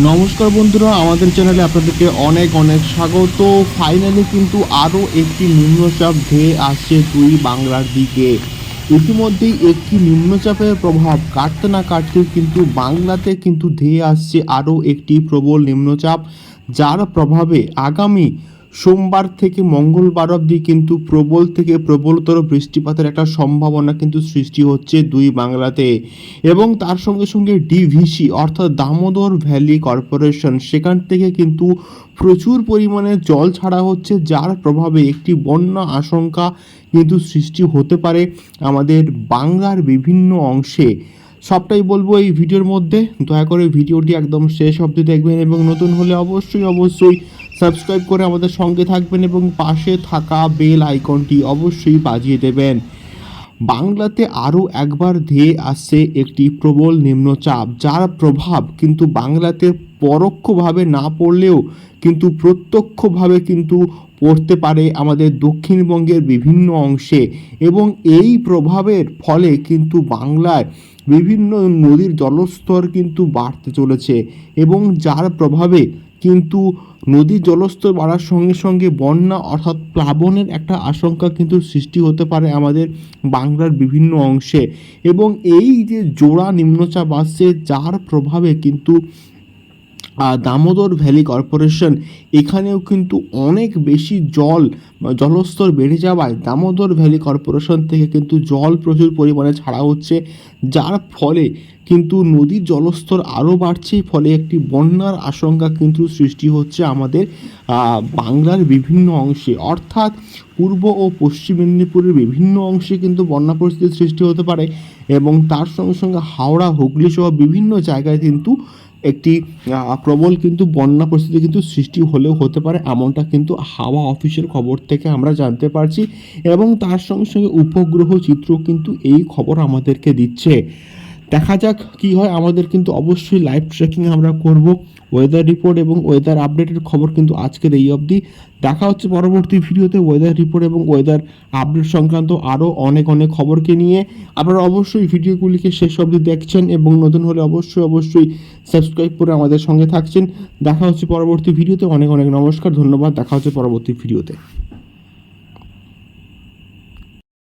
নমস্কার বন্ধুরা, আমাদের চ্যানেলে আপনাদেরকে অনেক অনেক স্বাগত। ফাইনালি কিন্তু আরও একটি নিম্নচাপ ধেয়ে আসছে দুই বাংলার দিকে। ইতিমধ্যেই একটি নিম্নচাপের প্রভাব কাটতে না কাটতে কিন্তু বাংলাতে কিন্তু ধেয়ে আসছে আরও একটি প্রবল নিম্নচাপ, যার প্রভাবে আগামী সোমবার থেকে মঙ্গলবার অবধি কিন্তু প্রবল থেকে প্রবলতর বৃষ্টিপাতের একটা সম্ভাবনা কিন্তু সৃষ্টি হচ্ছে দুই বাংলাতে। এবং তার সঙ্গে সঙ্গে ডিভিসি অর্থাৎ দামোদর ভ্যালি কর্পোরেশন, সেখান থেকে কিন্তু প্রচুর পরিমাণে জল ছাড়া হচ্ছে, যার প্রভাবে একটি বন্যা আশঙ্কা কিন্তু সৃষ্টি হতে পারে আমাদের বাংলার বিভিন্ন অংশে। সবটাই বলব এই ভিডিওর মধ্যে। দয়া করে ভিডিওটি একদম শেষ অবধি দেখবেন এবং নতুন হলে অবশ্যই অবশ্যই সাবস্ক্রাইব করে আমাদের সঙ্গে থাকবেন এবং পাশে থাকা বেল আইকনটি অবশ্যই বাজিয়ে দেবেন। বাংলাতে আরও একবার ধেয়ে আসছে একটি প্রবল নিম্নচাপ, যার প্রভাব কিন্তু বাংলাতে পরোক্ষভাবে না পড়লেও কিন্তু প্রত্যক্ষভাবে কিন্তু পড়তে পারে আমাদের দক্ষিণবঙ্গের বিভিন্ন অংশে এবং এই প্রভাবের ফলে কিন্তু বাংলায় বিভিন্ন নদীর জলস্তর কিন্তু বাড়তে চলেছে এবং যার প্রভাবে কিন্তু নদী জলস্তর বাড়ার সঙ্গে সঙ্গে বন্যা অর্থাৎ প্লাবনের একটা আশঙ্কা কিন্তু সৃষ্টি হতে পারে আমাদের বাংলার বিভিন্ন অংশে। এবং এই যে জোড়া নিম্নচাপ আসছে, যার প্রভাবে কিন্তু দামোদর ভ্যালি কর্পোরেশন, এখানেও কিন্তু অনেক বেশি জল জলস্তর বেড়ে যাওয়ায় দামোদর ভ্যালি কর্পোরেশন থেকে কিন্তু জল প্রচুর পরিমাণে ছাড়া হচ্ছে। যার ফলে কিন্তু নদীর জলস্তর আরও বাড়ছে, ফলে একটি বন্যার আশঙ্কা কিন্তু সৃষ্টি হচ্ছে আমাদের বাংলার বিভিন্ন অংশে। অর্থাৎ পূর্ব ও পশ্চিম মেদিনীপুরের বিভিন্ন অংশে কিন্তু বন্যা পরিস্থিতির সৃষ্টি হতে পারে এবং তার সঙ্গে সঙ্গে হাওড়া হুগলি সহ বিভিন্ন জায়গায় কিন্তু একটি প্রবল কিন্তু বন্যা পরিস্থিতি কিন্তু সৃষ্টি হলেও হতে পারে, এমনটা কিন্তু হাওয়া অফিসের খবর থেকে আমরা জানতে পারছি। এবং তার সঙ্গে সঙ্গে উপগ্রহ চিত্র কিন্তু এই খবর আমাদেরকে দিচ্ছে। দেখা যাক কি হয়, আমাদের কিন্তু অবশ্যই লাইভ ট্রেকিং আমরা করব। ওয়েদার রিপোর্ট এবং ওয়েদার আপডেটের খবর কিন্তু আজকের এই অবধি। দেখা হচ্ছে পরবর্তী ভিডিওতে ওয়েদার রিপোর্ট এবং ওয়েদার আপডেট সংক্রান্ত আরও অনেক অনেক খবরকে নিয়ে। আপনারা অবশ্যই ভিডিওগুলিকে শেষ অবধি দেখছেন এবং নতুন হলে অবশ্যই অবশ্যই সাবস্ক্রাইব করে আমাদের সঙ্গে থাকছেন। দেখা হচ্ছে পরবর্তী ভিডিওতে। অনেক অনেক নমস্কার, ধন্যবাদ। দেখা হচ্ছে পরবর্তী ভিডিওতে।